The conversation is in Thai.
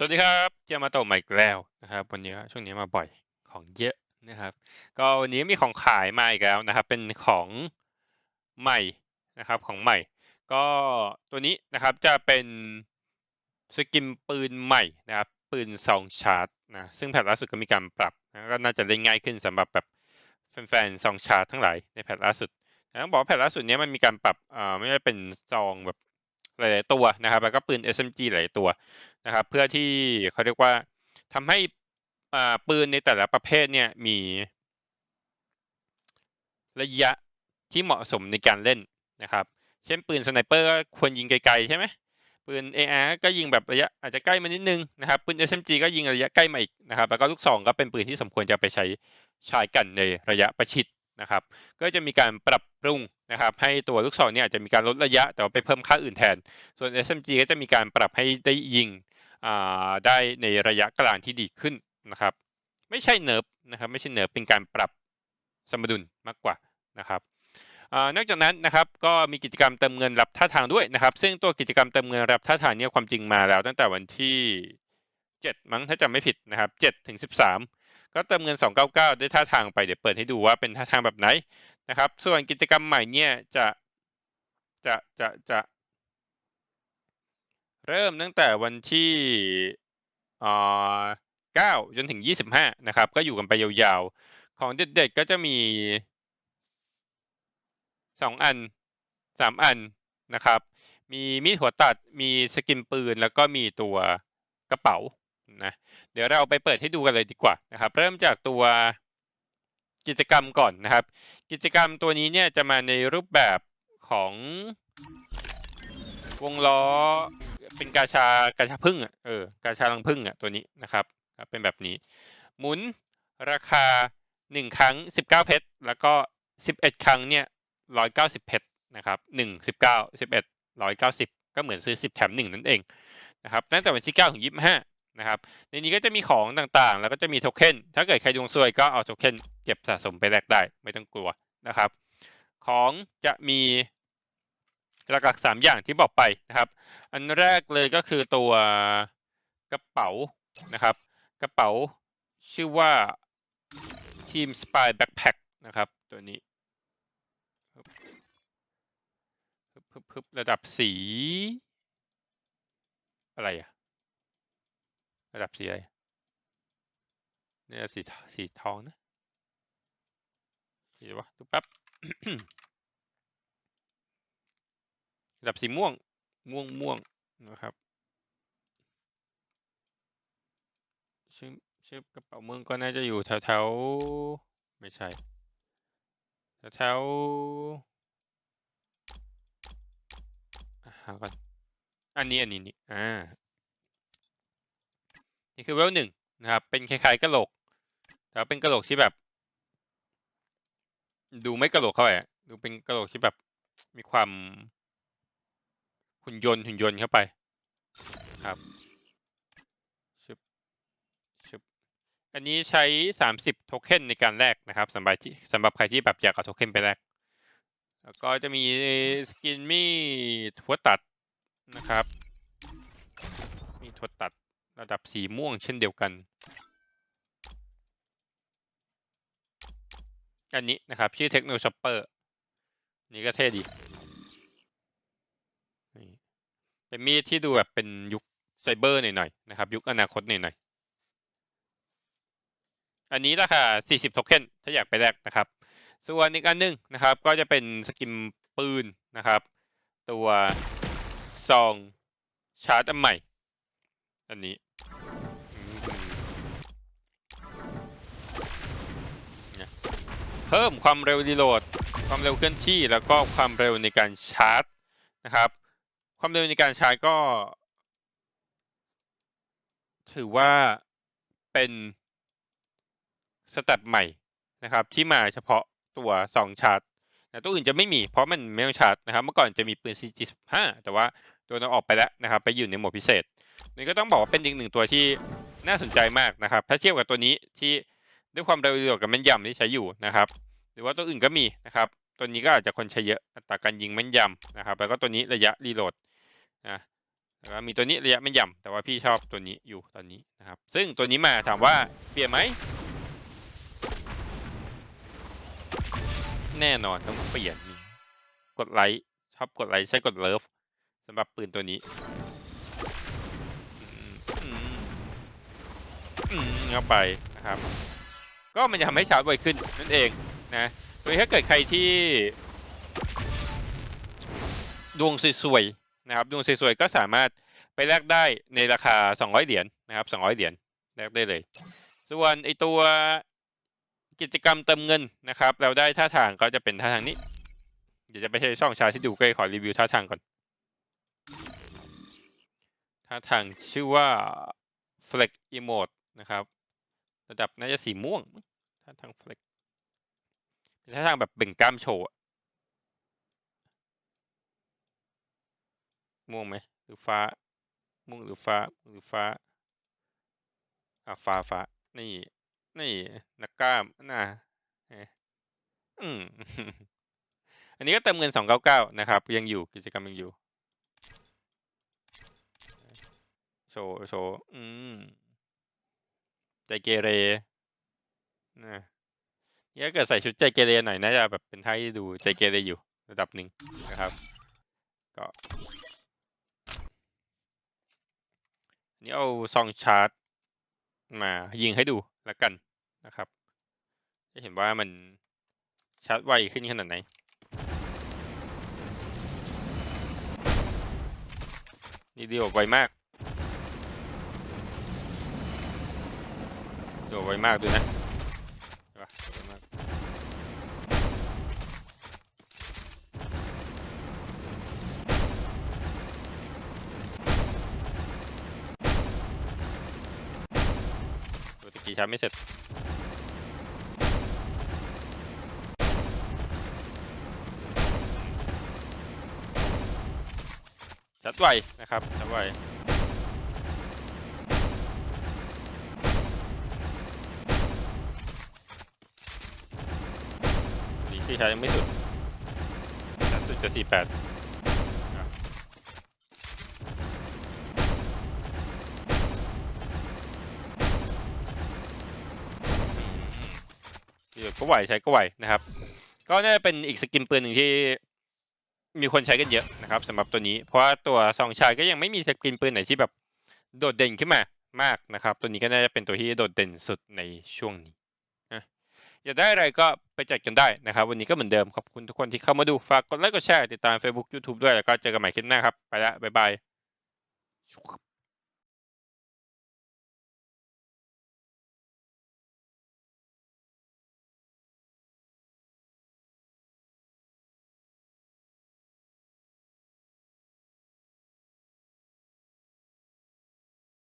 สวัสดีครับเจามาโตะใหม่อีกแล้วนะครับ วันนี้ช่วงนี้มาบ่อยของเยอะนะครับ ก็วันนี้มีของขายมาอีกแล้วนะครับ เป็นของใหม่นะครับของใหม่ ก็ตัวนี้นะครับจะเป็นสกินปืนใหม่นะครับ ปืนซองชาร์จนะซึ่งแพทล่าสุดก็มีการปรับนะก็น่าจะเล่นง่ายขึ้นสำหรับแบบแฟนๆซองชาร์จทั้งหลายในแพทล่าสุดต้องบอกแพทล่าสุดนี้มันมีการปรับอ่าไม่ว่าเป็นซองแบบ หลาย ๆ ตัวนะครับ แล้วก็ปืน SMG หลายตัวนะครับ เพื่อที่เขาเรียกว่าทำให้อ่าปืนในแต่ละประเภทเนี่ยมีระยะที่เหมาะสมในการเล่นนะครับ เช่นปืนสไนเปอร์ก็ควรยิงไกล ๆ ใช่ไหมปืน AR ก็ยิงแบบระยะอาจจะใกล้มานิดนึงนะครับปืน SMG ก็ยิงระยะใกล้มาอีกนะครับ แล้วก็ลูกซองก็เป็นปืนที่สมควรจะไปใช้ใช้กันในระยะประชิด นะครับ ก็จะมีการปรับปรุงนะครับ ให้ตัวลูกซองเนี่ยอาจจะมีการลดระยะ แต่ว่าไปเพิ่มค่าอื่นแทน ส่วน SMG ก็จะมีการปรับให้ได้ยิงได้ในระยะกลางที่ดีขึ้นนะครับ ไม่ใช่เนิร์ฟนะครับไม่ใช่เนิร์ฟเป็นการปรับสมดุลมากกว่านะครับอนอกจากนั้นนะครับก็มีกิจกรรมเติมเงินรับท่าทางด้วยนะครับ ซึ่งตัวกิจกรรมเติมเงินรับท่าทางเนี่ยความจริงมาแล้ว ตั้งแต่วันที่ 7 มั้งถ้าจำไม่ผิดนะครับ7ถึง13 ก็เติมเงิน 299 ด้วยท่าทางไปเดี๋ยวเปิดให้ดูว่าเป็นท่าทางแบบไหนนะครับ ส่วนกิจกรรมใหม่เนี่ยจะจะจะจะเริ่มตั้งแต่วันที่อ่า9จนถึง 25 นะครับ ก็อยู่กันไปยาวๆ ของเด็ดๆ ก็จะมีสองอันสามอันนะครับ มีมีดหัวตัด มีสกินปืน แล้วก็มีตัวกระเป๋า นะเดี๋ยวเราไปเปิดให้ดูกันเลยดีกว่านะครับ เริ่มจากตัวกิจกรรมก่อนนะครับ กิจกรรมตัวนี้เนี่ยจะมาในรูปแบบของวงล้อเป็นกาชากาชาพึ่งอะเออกาชาลังพึ่งอะตัวนี้นะครับ เป็นแบบนี้ หมุนราคาหนึ่งครั้งสิบเก้าเพชรแล้วก็สิบเอ็ดครั้งเนี่ยร้อยเก้าสิบเพชรนะครับหนึ่งสิบเก้าสิบเอ็ดร้อยเก้าสิบก็เหมือนซื้อสิบแถมหนึ่งนั่นเองนะครับตั้งแต่วันที่เก้าถึงยี่สิบห้า นะครับในนี้ก็จะมีของต่างๆ แล้วก็จะมีโทเค็นถ้าเกิดใครดวงซวยก็เอาโทเค็นเก็บสะสมไปแลกได้ไม่ต้องกลัวนะครับ ของจะมีหลักๆสามอย่างที่บอกไปนะครับ อันแรกเลยก็คือตัวกระเป๋านะครับ กระเป๋าชื่อว่าทีมสปายแบ็คแพคนะครับตัวนี้ระดับสี อะไรอะ ระดับสีอะไรเนี่ยสีสีทองนะสีวะดูแป๊บระดับสีม่วง ม่วงม่วงนะครับชื่อชื่อกระเป๋าเมืองก็น่าจะอยู่แถวแถวไม่ใช่แถวแถวๆอะหาก่อนอันนี้อันนี้นี่อ่า นี่คือเวลหนึ่งนะครับ เป็นคล้ายๆกระโหลก แต่ว่าเป็นกระโหลกที่แบบ ดูไม่กระโหลกเข้าไปดูเป็นกระโหลกที่แบบ มีความหุ่นยนต์หุ่นยนต์เข้าไปครับชึบชึบอันนี้ใช้สามสิบโทเค็นในการแลกนะครับสำหรับที่สำหรับใครที่แบบอยากเอาโทเค็นไปแลกแล้วก็จะมีสกินมีทัวตัดนะครับ มีทัวตัด ระดับสีม่วงเช่นเดียวกัน อันนี้นะครับชื่อเทคโนช็อปเปอร์นี่ก็เท่ดี เป็นมีดที่ดูแบบเป็นยุคไซเบอร์หน่อยๆนะครับ ยุคอนาคตหน่อยๆ อันนี้ราคา 40 โทเค็นถ้าอยากไปแลกนะครับ ส่วนอีกอันหนึงนะครับ ก็จะเป็นสกินปืนนะครับ ตัวซองชาร์จอันใหม่ อันนี้ เพิ่มความเร็วรีโหลด ความเร็วเคลื่อนที่ แล้วก็ความเร็วในการชาร์จนะครับ ความเร็วในการชาร์จก็ ถือว่าเป็นสเต็ปใหม่นะครับ ที่มาเฉพาะตัวสองชาร์จนะตัวอื่นจะไม่มีเพราะมันไม่ต้องชาร์จนะครับ เมื่อก่อนจะมีปืน CG15 แต่ว่าตัวนั้นออกไปแล้วนะครับ ไปอยู่ในโหมดพิเศษนี่ก็ต้องบอกว่าเป็นอีกหนึ่งตัวที่น่าสนใจมากนะครับ ถ้าเทียบกับตัวนี้ที่ ด้วยความเร็วรีโหลดกับแม่นยำที่ใช้อยู่นะครับ หรือว่าตัวอื่นก็มีนะครับ ตัวนี้ก็อาจจะคนใช้เยอะอัตราการยิงแม่นยำนะครับ แล้วก็ตัวนี้ระยะรีโหลดนะแล้วก็มีตัวนี้ระยะไม่ย่ำแต่ว่าพี่ชอบตัวนี้อยู่ตอนนี้นะครับ ซึ่งตัวนี้มาถามว่าเปลี่ยนไหมแน่นอนต้องเปลี่ยนกดไลค์ชอบกดไลค์ใช่กดเลิฟสำหรับปืนตัวนี้เข้าไปนะครับ ก็มันจะทำให้ชาร์จไวขึ้นนั่นเองนะโดยถ้าเกิดใครที่ดวงสวยๆนะครับดวงสวยๆก็สามารถไปแลกได้ในราคา 200 เหรียญนะครับ 200 เหรียญแลกได้เลย ส่วนไอตัวกิจกรรมเติมเงินนะครับ เราได้ท่าทางก็จะเป็นท่าทางนี้ เดี๋ยวจะไปใช้ช่องชาที่ดูใกล้ขอรีวิวท่าทางก่อน ท่าทางชื่อว่า Flex Emote นะครับ ระดับน่าจะสีม่วงมั้ง ท่าทาง Flex เป็นท่าทางแบบเบ่งกล้ามโชว์ม่วงไหมหรือฟ้า ม่วงหรือฟ้าหรือฟ้าอะฟ้าฟ้านี่ นี่นักกล้ามน่ะอืมอันนี้ก็เติมเงิน299นะครับ ยังอยู่กิจกรรมยังอยู่โชว์โชว์อืมใจเกเร นะนี่ถ้าเกิดใส่ชุดใจเกเรหน่อยน่าจะแบบเป็นท่าที่ดูใจเกเรอยู่ระดับหนึ่งนะครับ ก็นนี่เอาซองชาร์จมายิงให้ดูแล้วกันนะครับ จะเห็นว่ามันชาร์จไวขึ้นขนาดไหนนี่เดียวไวมากเดียวไวมากด้วยนะ ตีช้าไม่เสร็จ ชัดไวนะครับ ชัดไวดีที่ช้ายังไม่สุดชัดสุดจะ48 ก็ไหวใช้ก็ไหวนะครับ ก็น่าจะเป็นอีกสกินปืนหนึ่งที่มีคนใช้กันเยอะนะครับสำหรับตัวนี้ เพราะว่าตัวซองชายก็ยังไม่มีสกรีนปืนไหนที่แบบโดดเด่นขึ้นมามากนะครับ ตัวนี้ก็น่าจะเป็นตัวที่โดดเด่นสุดในช่วงนี้นะอยากได้อะไรก็ไปจัดกันได้นะครับ วันนี้ก็เหมือนเดิมขอบคุณทุกคนที่เข้ามาดูฝากกดไลค์กดแชร์ติดตาม Facebook YouTube ด้วยแล้วก็เจอกันใหม่คลิปหน้าครับ ไปละบ๊ายบาย